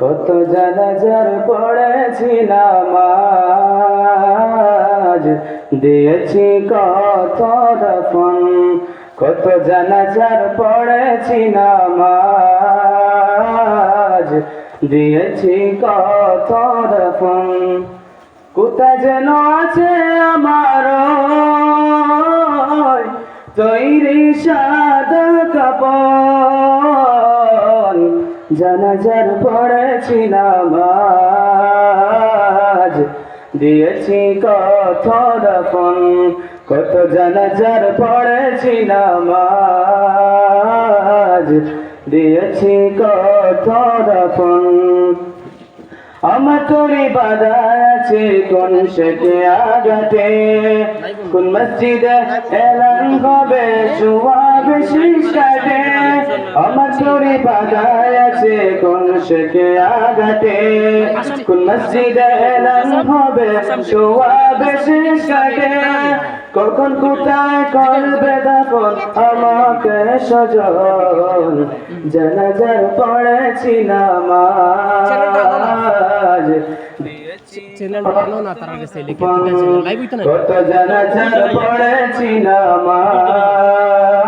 কত জানাজার পড়েছি নামাজ দিয়েছি কত দফন, কত জানাজার পড়েছি নামাজ দিয়েছি কত দফন কোথায় যেন আছে আমার তৈরি সাদা কাপড়। জানাজার পড়েছি নামাজ দিয়েছি কত দফন কত জানাজার পড়েছি নামাজ দিয়েছি কত দফন আমার তোরে বাধা আছে, কোন সেটে আগাতে কোন মসজিদে এলান হবে, সুয়াবে শিষ্টাতে আমার বাধা আছে কোন সেটে আগাতে কোন মসজিদে এলান হবে সুয়াবে শিষ্টাতে কখন কোথায় করবে তখন আমাকে সজন জানাজার পড়েছি নামাজ। কত জানাজার পড়েছি নামাজ।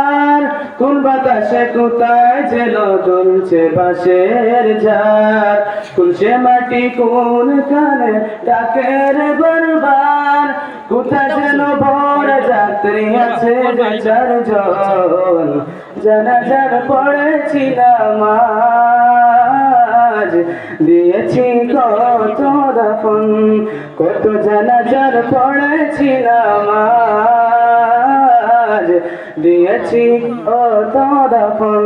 কোন বাতাসে কোথায় যেন দুলছে পাশের যান কোন সে মাটি কোন কানে ডাকে রে বলবার কোথায় যেন বড় যাত্রী আছে চারজন? জানাজার পড়েছিলাম আজ। দিয়েছি কত দফন, কত জানাজার পড়েছিলাম আজ। দিয়েছি কত দফন।